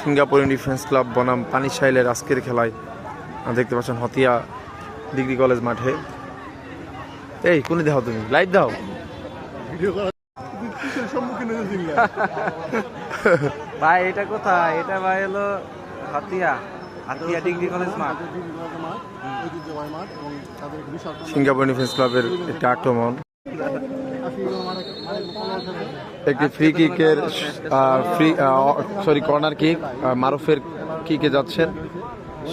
Singapore defence club বনাম পানিশাইলের আজকের খেলায়। দেখতে পাচ্ছেন হতিয়া ডিগ্রি কলেজ মাঠে। এই কোনে দাও তুমি? লাইভ দাও ভাই এটা কোথায়? এটা ভাই হলো হাতিয়া। হাতিয়া ডিগ্রি কলেজ মাঠ। সিঙ্গাপুর ডিফেন্স ক্লাবের একটা আক্রমণ। একটি ফ্রি কিকের ফ্রি সরি কর্নার কিক মারুফের কিকে যাচ্ছেন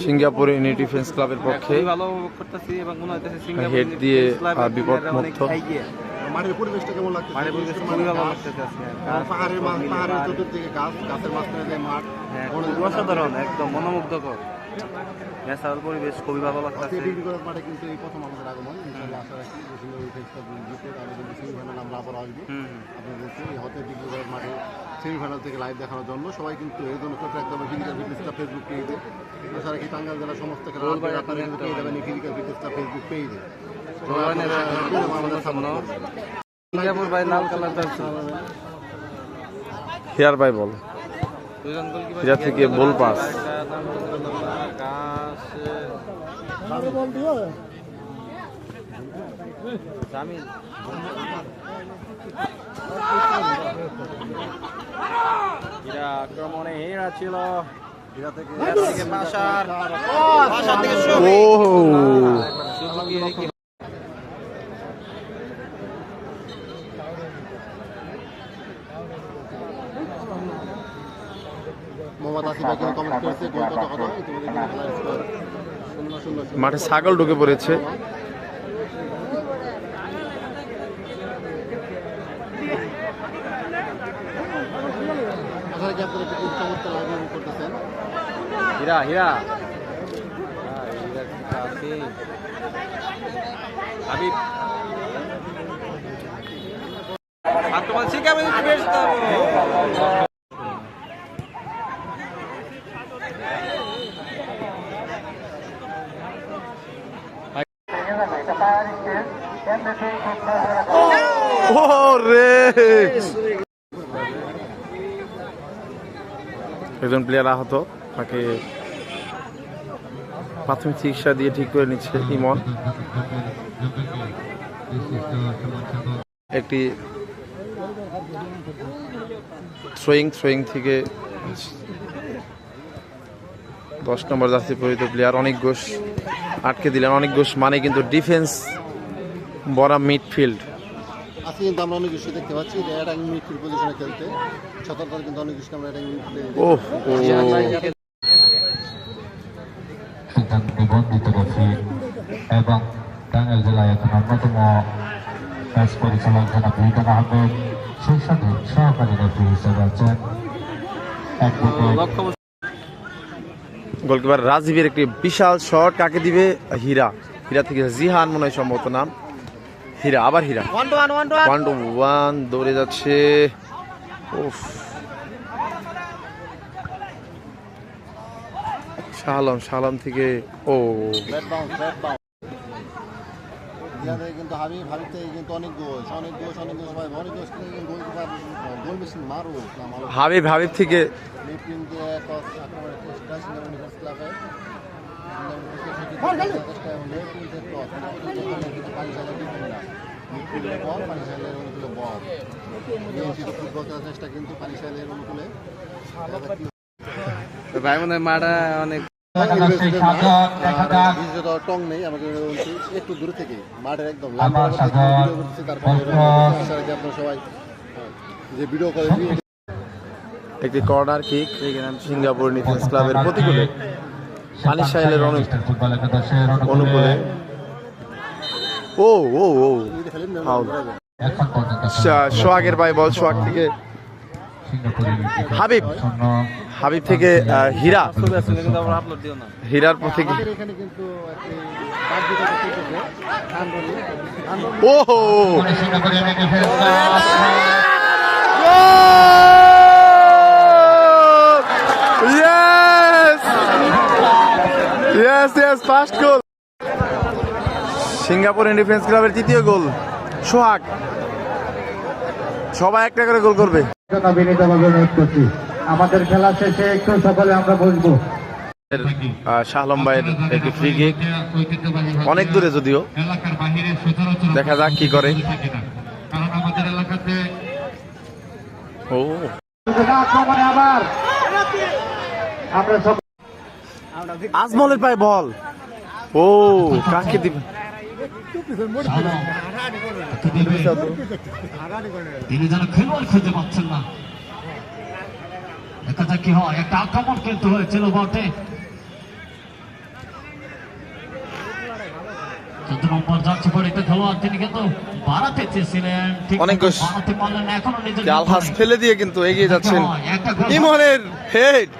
সিঙ্গাপুর ইউনি ডিফেন্স ক্লাবের পক্ষে। ভালো উপভোগ করতেছি এবং হইতেছে সিঙ্গাপুর হেড দিয়ে, বিপদ মুক্ত। মাঠের পরিবেশটা কেমন লাগছে মাঠের পরিবেশ খুবই ভালো লাগতেছে পাহাড়ের পাহাড়ের চতুর্দিকে গাছ গাছের মাঝখানে যে মাঠ হ্যাঁ, অসাধারণ একদম মনোমুগ্ধকর। ন্যাচারাল পরিবেশ খুবই ভালো লাগতেছে মাঠে কিন্তু এই প্রথম আমাদের আগমন। ইনশাআল্লাহ আশা রাখি যে সুন্দর এই জিতে তাহলে কিন্তু সেমিফাইনাল আমরা আবার আসব। হুম, হুম। আপনাদেরকে এই হতে ডিগ্রি কলেজ মাঠে সেমিফাইনাল থেকে লাইভ দেখানোর জন্য সবাই কিন্তু এই জন্য চোখে একদম ফিজিক্যাল ফিটনেসটা ফেসবুক পেজে এছাড়া কি টাঙ্গাল জেলার সমস্ত খেলা আপনারা কিন্তু পেয়ে যাবেন ফিজিক্যাল ফিটনেসটা ফেসবুক পেজে আমাদের সামনে। হিয়ার ভাই বল। হীরা থেকে বল পাস। আক্রমণে হেরা ছিল। থেকে থেকে পাশার পাশার থেকে ও সুযোগ রেখে মোহাম্মদ আসিফ কমেন্ট করেছে ইতিমধ্যে খেলার স্কোর। মাঠে ছাগল ঢুকে পড়েছে। আশা রাখি আপনারা একটু খুব চমৎকার আয়োজন করতেছেন। হীরা হীরা। হীরা ঠিক আছে। হাবিব বেশ একজন প্লেয়ার আহত, তাকে প্রাথমিক চিকিৎসা দিয়ে ঠিক করে নিচ্ছে ইমন। একটি থ্রোয়িং থ্রোয়িং থেকে দশ নম্বর জার্সি পরিহিত প্লেয়ার অনেক ঘোষ আটকে দিলেন, অনেক ঘোষ মানে কিন্তু ডিফেন্স বরা মিডফিল্ড আজকে কিন্তু আমরা অনেক কিছু দেখতে পাচ্ছি। যে অ্যাটাকিং মিডফিল্ড পজিশনে খেলতে। সতর্কতা কিন্তু অনেক কিছু আমরা অ্যাটাকিং মিডফিল্ডে ও। ও নিবন্ধিত রফিক এবং টাঙ্গাইল জেলায় এখন অন্যতম ম্যাচ পরিচালক জনাব রিটান আহমেদ সেই সাথে সহকারী রেফারি হিসেবে আছেন। গোলকিপার রাজীবের একটি বিশাল শট কাকে দিবে? হীরা। হীরা থেকে জিহান মনে হয় সম্ভবত নাম। হীরা আবার হীরা। ওয়ান টু ওয়ান দৌড়ে যাচ্ছে। উফ। শাহালম শাহালম থেকে ও। কিন্তু হাবিব হাবিব থেকে কিন্তু অনেক গোল অনেক গোল অনেক গোল ভাই অনেক গোল গোল মেশিন মারো। হাবিব হাবিব থেকে লিপিন দিয়ে আক্রমণের চেষ্টা ক্লাবে চেষ্টা কিন্তু পানিশালের অনুকূলে ভাই মনে মারা অনেক টং নেই আমাকে একটু দূর থেকে মাঠের একদম তারপরে সবাই যে ভিডিও করে একটি কর্নার কিক সিঙ্গাপুর ডিফেন্স ক্লাবের প্রতিকূলে। পানি সাইলের অনু- ফুটবল একাদশের অনুকূলে ও ও ও। সোহাগের ভাই বল সোহাগ থেকে হাবিব। হাবিব থেকে হীরা ছবি আছে কিন্তু আমরা আপলোড দিও না হীরার থেকে আমাদের ফার্স্ট গোল সিঙ্গাপুর ডিফেন্স ক্লাবের তৃতীয় গোল সোহাগ। সবাই একটা করে গোল করবে। আমাদের খেলা শেষে একটু সকলে আমরা বসবো। এর, আহ, শাহ আলম ভাইয়ের একটি ফ্রি কিক অনেক দূরে যদিও। দেখা যাক কি করে। ও। আবার। আমরা আজমলের পায়ে বল। ও কাকে দিবে? তিনি যেন খেলোয়াড় খুঁজে পাচ্ছেন না। যাক কি হয়। একটা আক্রমণ কিন্তু হয়েছিল বটে। চোদ্দ নম্বর যাচ্ছে পরিতে খেলোয়াড়। তিনি কিন্তু বাড়াতে চেয়েছিলেন। ঠিক অনেক বাড়াতে পারলেন এখনও নিজের যে আলহাস লক্ষ্যে। ফেলে দিয়ে কিন্তু এগিয়ে যাচ্ছেন ইমনের হেড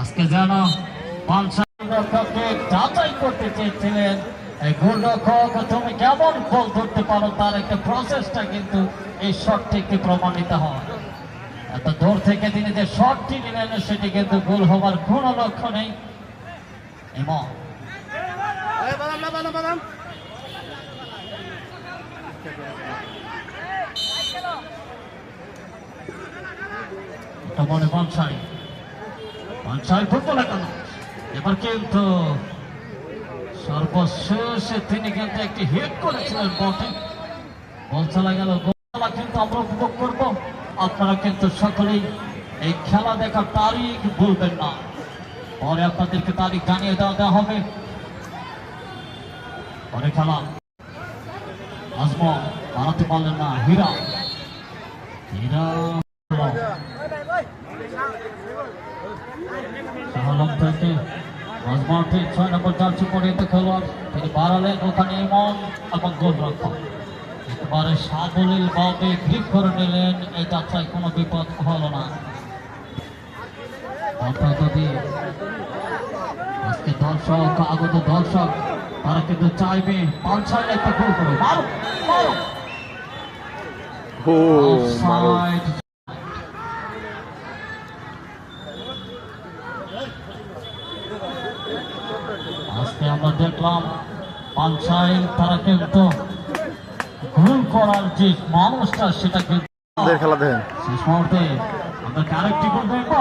আজকে যেন যাচাই করতে চেয়েছিলেন। এই গোলরক্ষক তুমি কেমন গোল ধরতে পারো তার একটা প্রসেসটা কিন্তু এই শট থেকে প্রমাণিত হয়। এত দূর থেকে তিনি যে শটটি নিলেন সেটি কিন্তু গোল হবার কোনো লক্ষ্য নেই। এটা মনে পঞ্চাই পঞ্চাই ফুটবল একাদশ এবার কিন্তু সর্বশেষে তিনি কিন্তু একটি হিট করেছিলেন বটে বল চলা গেল গোল কিন্তু আমরা উপভোগ করব আপনারা কিন্তু সকলেই এই খেলা দেখার তারিখ ভুলবেন না পরে আপনাদেরকে তারিখ জানিয়ে দেওয়া দেওয়া হবে পরে খেলা আজম বাড়াতে পারলেন না হীরা হীরা শাহলম থেকে আজমাতে ছয় নম্বর জার্সি পরিহিত খেলোয়াড় তিনি বাড়ালেন ওখানে ইমন এবং গোলরক্ষক। একেবারে সাবলীল ভাবে গ্রিপ করে নিলেন এই যাত্রায় কোনো বিপদ হলো না। যদি আজকে দর্শক আগত দর্শক তারা কিন্তু চাইবে একটা গোল করে। মারো মারো ও মারো। Offside. আজকে আমরা দেখলাম পাঞ্চায় তারা কিন্তু ভুল করার যে মানুষটা সেটা কিন্তু ওদের খেলা দেখেন। শেষ মুহূর্তে আমরা আরেকটি গোল দেখব